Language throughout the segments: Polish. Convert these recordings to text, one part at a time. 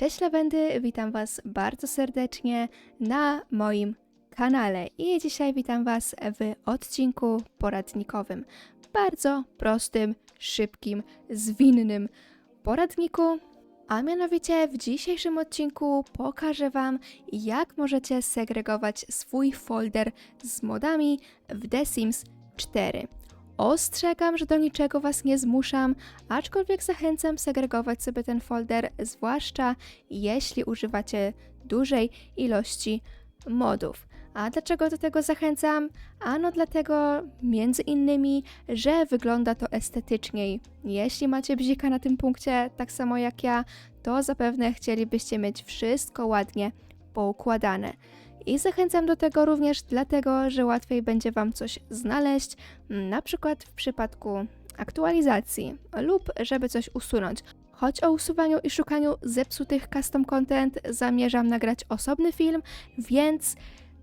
Cześć Lawendy, witam Was bardzo serdecznie na moim kanale i dzisiaj witam Was w odcinku poradnikowym. Bardzo prostym, szybkim, zwinnym poradniku. A mianowicie w dzisiejszym odcinku pokażę Wam, jak możecie segregować swój folder z modami w The Sims 4. Ostrzegam, że do niczego Was nie zmuszam, aczkolwiek zachęcam segregować sobie ten folder, zwłaszcza jeśli używacie dużej ilości modów. A dlaczego do tego zachęcam? Ano dlatego, między innymi, że wygląda to estetyczniej. Jeśli macie bzika na tym punkcie, tak samo jak ja, to zapewne chcielibyście mieć wszystko ładnie poukładane. I zachęcam do tego również dlatego, że łatwiej będzie Wam coś znaleźć, na przykład w przypadku aktualizacji lub żeby coś usunąć. Choć o usuwaniu i szukaniu zepsutych custom content zamierzam nagrać osobny film, więc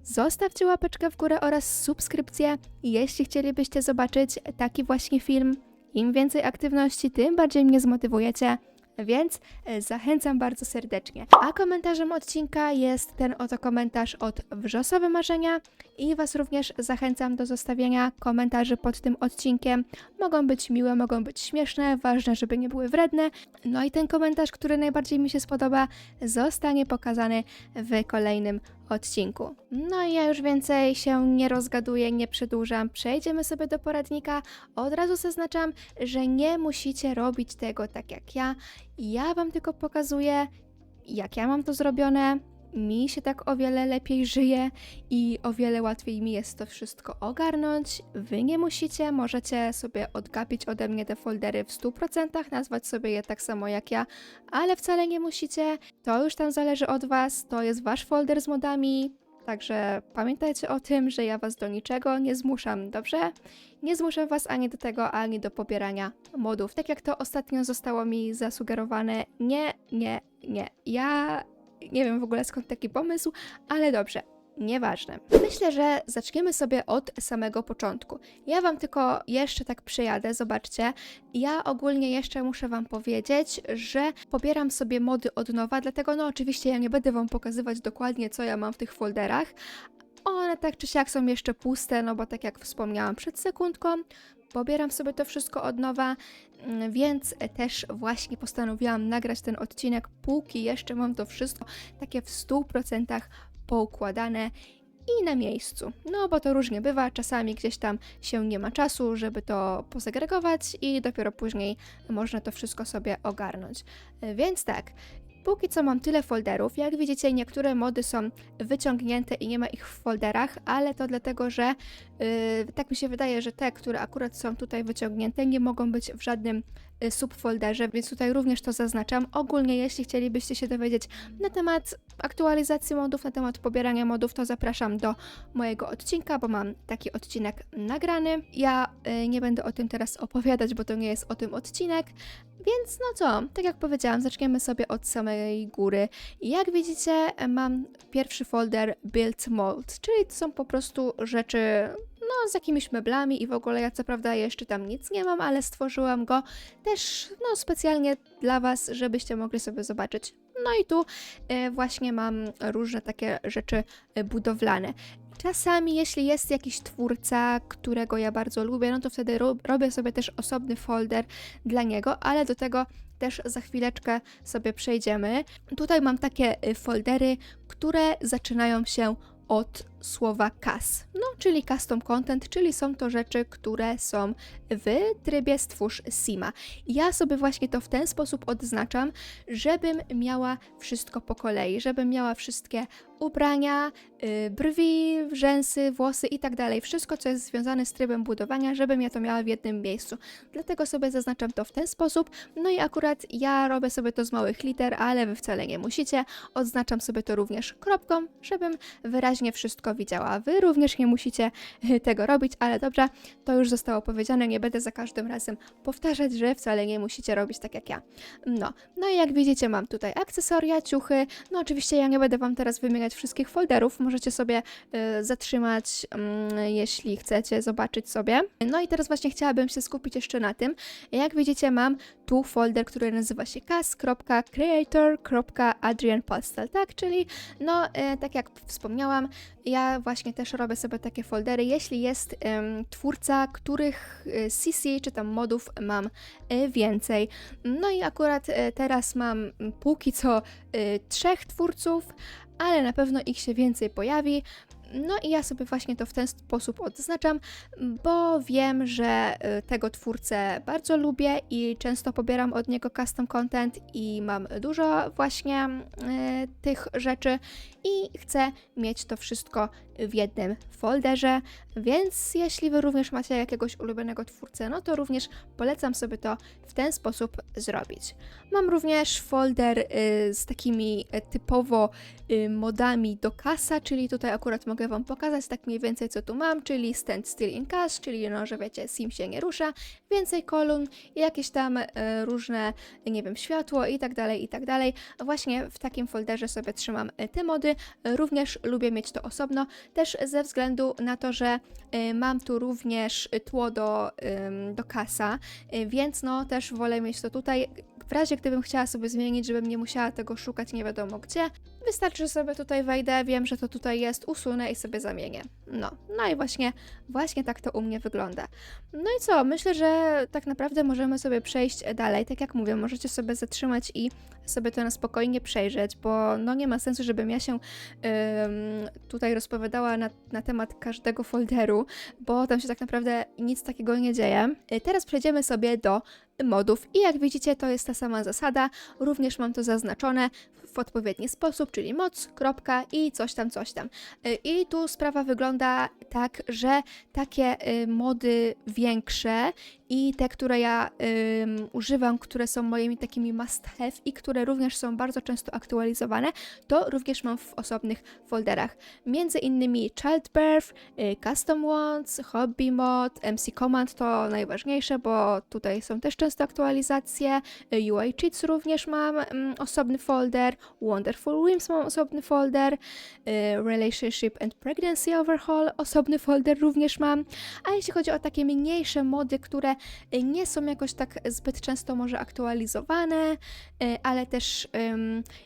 zostawcie łapeczkę w górę oraz subskrypcję, jeśli chcielibyście zobaczyć taki właśnie film. Im więcej aktywności, tym bardziej mnie zmotywujecie. Więc e, zachęcam bardzo serdecznie. A komentarzem odcinka jest ten oto komentarz od Wrzosowe Marzenia i Was również zachęcam do zostawienia komentarzy pod tym odcinkiem. Mogą być miłe, mogą być śmieszne, ważne, żeby nie były wredne. No i ten komentarz, który najbardziej mi się spodoba, zostanie pokazany w kolejnym odcinku. No i ja już więcej się nie rozgaduję, nie przedłużam. Przejdziemy sobie do poradnika. Od razu zaznaczam, że nie musicie robić tego tak jak ja. Ja Wam tylko pokazuję, jak ja mam to zrobione. Mi się tak o wiele lepiej żyje i o wiele łatwiej mi jest to wszystko ogarnąć. Wy nie musicie, możecie sobie odgapić ode mnie te foldery w 100%, nazwać sobie je tak samo jak ja, ale wcale nie musicie. To już tam zależy od Was, to jest Wasz folder z modami. Także pamiętajcie o tym, że ja Was do niczego nie zmuszam, dobrze? Nie zmuszam Was ani do tego, ani do pobierania modów. Tak jak to ostatnio zostało mi zasugerowane. Nie, nie, nie. Ja nie wiem w ogóle skąd taki pomysł, ale dobrze. Nieważne. Myślę, że zaczniemy sobie od samego początku. Ja Wam tylko jeszcze tak przyjadę, zobaczcie. Ja ogólnie jeszcze muszę Wam powiedzieć, że pobieram sobie mody od nowa, dlatego no oczywiście ja nie będę Wam pokazywać dokładnie, co ja mam w tych folderach. One tak czy siak są jeszcze puste, no bo tak jak wspomniałam przed sekundką, pobieram sobie to wszystko od nowa, mm, więc też właśnie postanowiłam nagrać ten odcinek, póki jeszcze mam to wszystko takie w 100% poukładane i na miejscu. No bo to różnie bywa, czasami gdzieś tam się nie ma czasu, żeby to posegregować i dopiero później można to wszystko sobie ogarnąć. Więc tak, Póki co mam tyle folderów. Jak widzicie, niektóre mody są wyciągnięte i nie ma ich w folderach, ale to dlatego, że yy, tak mi się wydaje, że te, które akurat są tutaj wyciągnięte, nie mogą być w żadnym y, subfolderze, więc tutaj również to zaznaczam. Ogólnie, jeśli chcielibyście się dowiedzieć na temat aktualizacji modów, na temat pobierania modów, to zapraszam do mojego odcinka, bo mam taki odcinek nagrany. Ja y, nie będę o tym teraz opowiadać, bo to nie jest o tym odcinek, więc no co, tak jak powiedziałam, zaczniemy sobie od samej góry. Jak widzicie, mam pierwszy folder Build Mold, czyli to są po prostu rzeczy z jakimiś meblami i w ogóle ja co prawda jeszcze tam nic nie mam, ale stworzyłam go też no, specjalnie dla Was, żebyście mogli sobie zobaczyć. No i tu e, właśnie mam różne takie rzeczy e, budowlane. Czasami, jeśli jest jakiś twórca, którego ja bardzo lubię, no to wtedy ro- robię sobie też osobny folder dla niego, ale do tego też za chwileczkę sobie przejdziemy. Tutaj mam takie y, foldery, które zaczynają się od słowa CAS, no czyli custom content, czyli są to rzeczy, które są w trybie stwórz Sima. Ja sobie właśnie to w ten sposób odznaczam, żebym miała wszystko po kolei, żebym miała wszystkie ubrania, y, brwi, rzęsy, włosy i tak dalej, wszystko co jest związane z trybem budowania, żebym ja to miała w jednym miejscu. Dlatego sobie zaznaczam to w ten sposób. No i akurat ja robię sobie to z małych liter, ale wy wcale nie musicie. Odznaczam sobie to również kropką, żebym wyraźnie wszystko widziała. Wy również nie musicie y, tego robić, ale dobrze, to już zostało powiedziane, nie będę za każdym razem powtarzać, że wcale nie musicie robić tak jak ja. No, no i jak widzicie mam tutaj akcesoria, ciuchy, no oczywiście ja nie będę Wam teraz wymieniać wszystkich folderów, możecie sobie y, zatrzymać, mm, jeśli chcecie zobaczyć sobie. No i teraz właśnie chciałabym się skupić jeszcze na tym. Jak widzicie mam tu folder, który nazywa się cas.creator.adrianpostel, tak? Czyli no, e, tak jak wspomniałam, ja właśnie też robię sobie takie foldery, jeśli jest em, twórca, których e, CC czy tam modów mam e, więcej. No i akurat e, teraz mam póki co e, trzech twórców, ale na pewno ich się więcej pojawi. No i ja sobie właśnie to w ten sposób odznaczam, bo wiem, że y, tego twórcę bardzo lubię i często pobieram od niego custom content i mam dużo właśnie y, tych rzeczy i chcę mieć to wszystko w jednym folderze, więc jeśli wy również macie jakiegoś ulubionego twórcę, no to również polecam sobie to w ten sposób zrobić. Mam również folder y, z takimi y, typowo y, modami do kasa, czyli tutaj akurat mogę Wam pokazać tak mniej więcej co tu mam, czyli stand still in cash, czyli no, że wiecie, sim się nie rusza, więcej kolumn, jakieś tam różne, nie wiem, światło i tak dalej, i tak dalej. Właśnie w takim folderze sobie trzymam te mody, również lubię mieć to osobno, też ze względu na to, że y, mam tu również tło do, do kasa, y, więc no też wolę mieć to tutaj, w razie gdybym chciała sobie zmienić, żebym nie musiała tego szukać nie wiadomo gdzie, wystarczy, że sobie tutaj wejdę, wiem, że to tutaj jest, usunę i sobie zamienię. No, no i właśnie, właśnie tak to u mnie wygląda. No i co, myślę, że tak naprawdę możemy sobie przejść dalej. Tak jak mówię, możecie sobie zatrzymać i sobie to na spokojnie przejrzeć, bo no nie ma sensu, żebym ja się ym, tutaj rozpowiadała na, na temat każdego folderu, bo tam się tak naprawdę nic takiego nie dzieje. Y, Teraz przejdziemy sobie do modów. I jak widzicie to jest ta sama zasada, również mam to zaznaczone w odpowiedni sposób, czyli moc, kropka i coś tam, coś tam. Y, I tu sprawa wygląda tak, że takie y, mody większe i te, które ja ym, używam, które są moimi takimi must have i które również są bardzo często aktualizowane, to również mam w osobnych folderach. Między innymi Childbirth, y, Custom Ones, Hobby Mod, MC Command to najważniejsze, bo tutaj są też często aktualizacje. UI Cheats również mam mm, osobny folder, Wonderful Whims mam osobny folder, y, Relationship and Pregnancy Overhaul osobny folder również mam. A jeśli chodzi o takie mniejsze mody, które y, nie są jakoś tak zbyt często może aktualizowane, y, ale też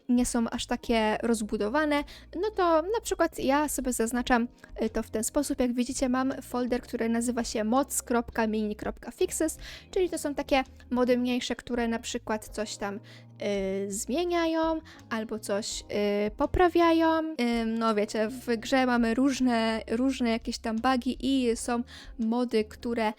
nie są aż takie rozbudowane, no to na przykład ja sobie zaznaczam to w ten sposób. Jak widzicie, mam folder, który nazywa się mods.mini.fixes, czyli to są takie mody mniejsze, które na przykład coś tam y, zmieniają albo coś y, poprawiają. Ym, no wiecie, w grze mamy różne, różne jakieś tam bugi i są mody, które, y,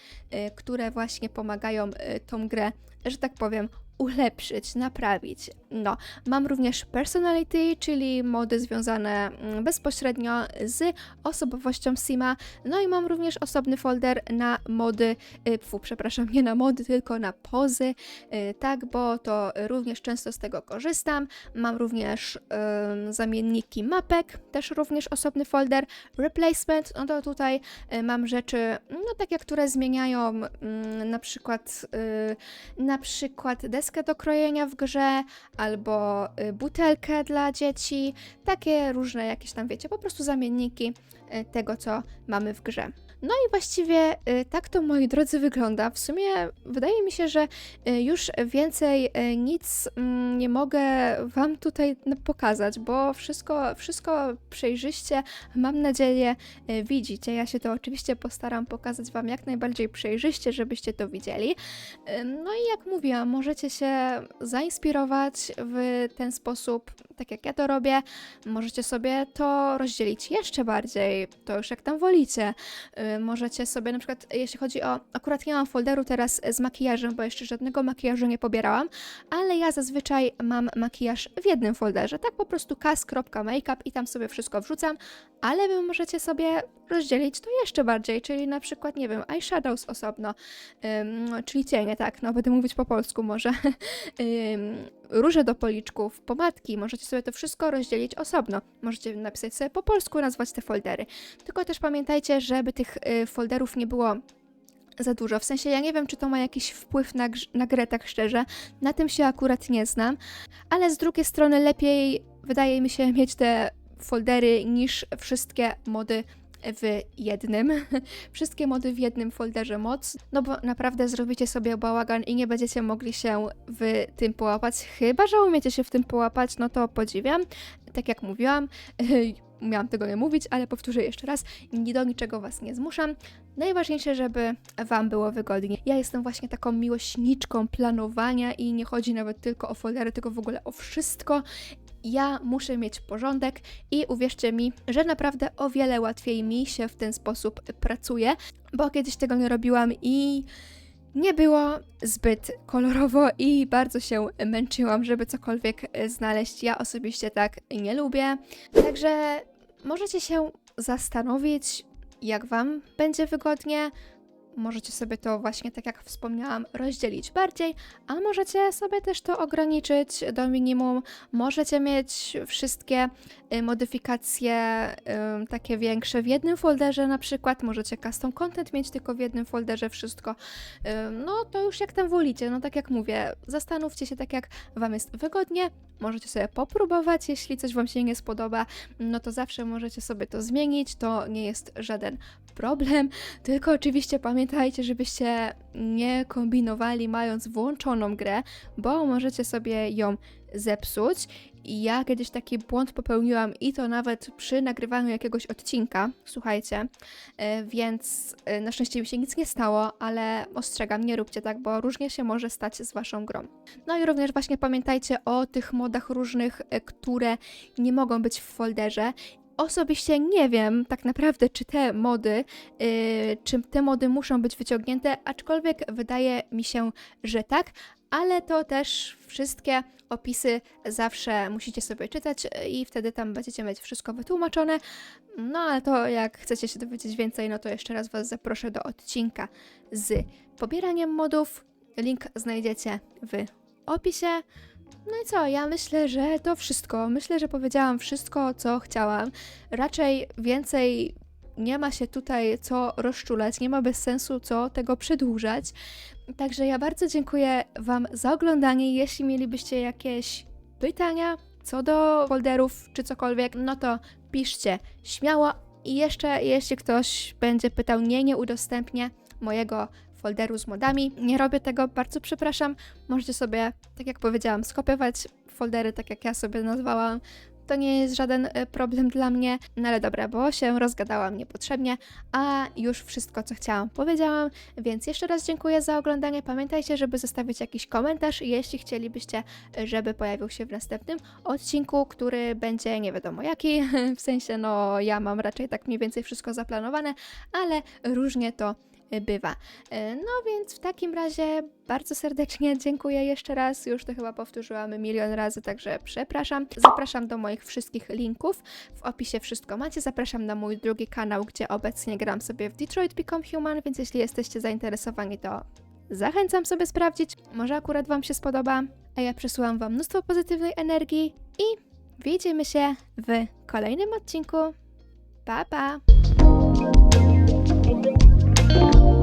które właśnie pomagają y, tą grę, że tak powiem, ulepszyć, naprawić. No, mam również personality, czyli mody związane mm, bezpośrednio z osobowością Sima. No i mam również osobny folder na mody, y, fu, przepraszam, nie na mody, tylko na pozy, y, tak, bo to również często z tego korzystam. Mam również ym, zamienniki mapek, też również osobny folder. Replacement, no to tutaj y, mam rzeczy, no takie, które zmieniają mm, na przykład, na przykład deskę do krojenia w grze, albo y, butelkę dla dzieci, takie różne jakieś tam, wiecie, po prostu zamienniki y, tego, co mamy w grze. No i właściwie y, tak to, moi drodzy, wygląda. W sumie wydaje mi się, że y, już więcej y, nic mm, nie mogę Wam tutaj pokazać, bo wszystko, wszystko przejrzyście, mam nadzieję, widzicie. Ja się to oczywiście postaram pokazać Wam jak najbardziej przejrzyście, żebyście to widzieli. No i jak mówiłam, możecie się zainspirować w ten sposób, tak jak ja to robię. Możecie sobie to rozdzielić jeszcze bardziej, to już jak tam wolicie. Y, Możecie sobie na przykład, jeśli chodzi o, akurat nie mam folderu teraz z makijażem, bo jeszcze żadnego makijażu nie pobierałam, ale ja zazwyczaj mam makijaż w jednym folderze, tak po prostu kas.makeup i tam sobie wszystko wrzucam, ale wy możecie sobie rozdzielić to jeszcze bardziej, czyli na przykład, nie wiem, eyeshadows osobno, czyli cienie, tak, no będę mówić po polsku może, róże do policzków, pomadki, możecie sobie to wszystko rozdzielić osobno. Możecie napisać sobie po polsku, nazwać te foldery. Tylko też pamiętajcie, żeby tych y, folderów nie było za dużo. W sensie ja nie wiem, czy to ma jakiś wpływ na, na grę, tak szczerze. Na tym się akurat nie znam, ale z drugiej strony lepiej wydaje mi się mieć te foldery niż wszystkie mody w jednym. Wszystkie mody w jednym folderze moc, no bo naprawdę zrobicie sobie bałagan i nie będziecie mogli się w tym połapać. Chyba, że umiecie się w tym połapać, no to podziwiam. Tak jak mówiłam, miałam tego nie mówić, ale powtórzę jeszcze raz, ni do niczego was nie zmuszam. Najważniejsze, żeby Wam było wygodnie. Ja jestem właśnie taką miłośniczką planowania i nie chodzi nawet tylko o foldery, tylko w ogóle o wszystko. Ja muszę mieć porządek i uwierzcie mi, że naprawdę o wiele łatwiej mi się w ten sposób pracuje, bo kiedyś tego nie robiłam i nie było zbyt kolorowo i bardzo się męczyłam, żeby cokolwiek e, znaleźć. Ja osobiście tak nie lubię. Także możecie się zastanowić, jak Wam będzie wygodnie. Możecie sobie to właśnie, tak jak wspomniałam, rozdzielić bardziej, a możecie sobie też to ograniczyć do minimum. Możecie mieć wszystkie y, modyfikacje y, takie większe w jednym folderze, na przykład. Możecie custom content mieć tylko w jednym folderze, wszystko. Y, No to już jak tam wolicie. No tak jak mówię, zastanówcie się tak, jak Wam jest wygodnie. Możecie sobie popróbować, jeśli coś Wam się nie spodoba, no to zawsze możecie sobie to zmienić. To nie jest żaden problem. Tylko oczywiście pamiętajcie, żebyście nie kombinowali mając włączoną grę, bo możecie sobie ją zepsuć. I ja kiedyś taki błąd popełniłam i to nawet przy nagrywaniu jakiegoś odcinka, słuchajcie, e, więc e, na szczęście mi się nic nie stało, ale ostrzegam, nie róbcie tak, bo różnie się może stać z waszą grą. No i również właśnie pamiętajcie o tych modach różnych, e, które nie mogą być w folderze Osobiście nie wiem tak naprawdę, czy te mody, yy, czy te mody muszą być wyciągnięte, aczkolwiek wydaje mi się, że tak, ale to też wszystkie opisy zawsze musicie sobie czytać yy, i wtedy tam będziecie mieć wszystko wytłumaczone. No ale to jak chcecie się dowiedzieć więcej, no to jeszcze raz Was zaproszę do odcinka z pobieraniem modów. Link znajdziecie w opisie. No i co, ja myślę, że to wszystko. Myślę, że powiedziałam wszystko, co chciałam. Raczej więcej nie ma się tutaj co rozczulać, nie ma bez sensu co tego przedłużać. Także ja bardzo dziękuję Wam za oglądanie. Jeśli mielibyście jakieś pytania co do folderów czy cokolwiek, no to piszcie śmiało. I jeszcze, jeśli ktoś będzie pytał, nie, nie udostępnię mojego folderu z modami. Nie robię tego, bardzo przepraszam. Możecie sobie, tak jak powiedziałam, skopiować foldery, tak jak ja sobie nazwałam. To nie jest żaden e, problem dla mnie, no ale dobra, bo się rozgadałam niepotrzebnie, a już wszystko, co chciałam, powiedziałam, więc jeszcze raz dziękuję za oglądanie. Pamiętajcie, żeby zostawić jakiś komentarz, jeśli chcielibyście, e, żeby pojawił się w następnym odcinku, który będzie nie wiadomo jaki, w sensie, no ja mam raczej tak mniej więcej wszystko zaplanowane, ale różnie to bywa. E, No więc w takim razie bardzo serdecznie dziękuję jeszcze raz. Już to chyba powtórzyłam milion razy, także przepraszam. Zapraszam do moich wszystkich linków. W opisie wszystko macie. Zapraszam na mój drugi kanał, gdzie obecnie gram sobie w Detroit Become Human, więc jeśli jesteście zainteresowani, to zachęcam sobie sprawdzić. Może akurat Wam się spodoba. A ja przesyłam Wam mnóstwo pozytywnej energii i widzimy się w kolejnym odcinku. Pa, pa! you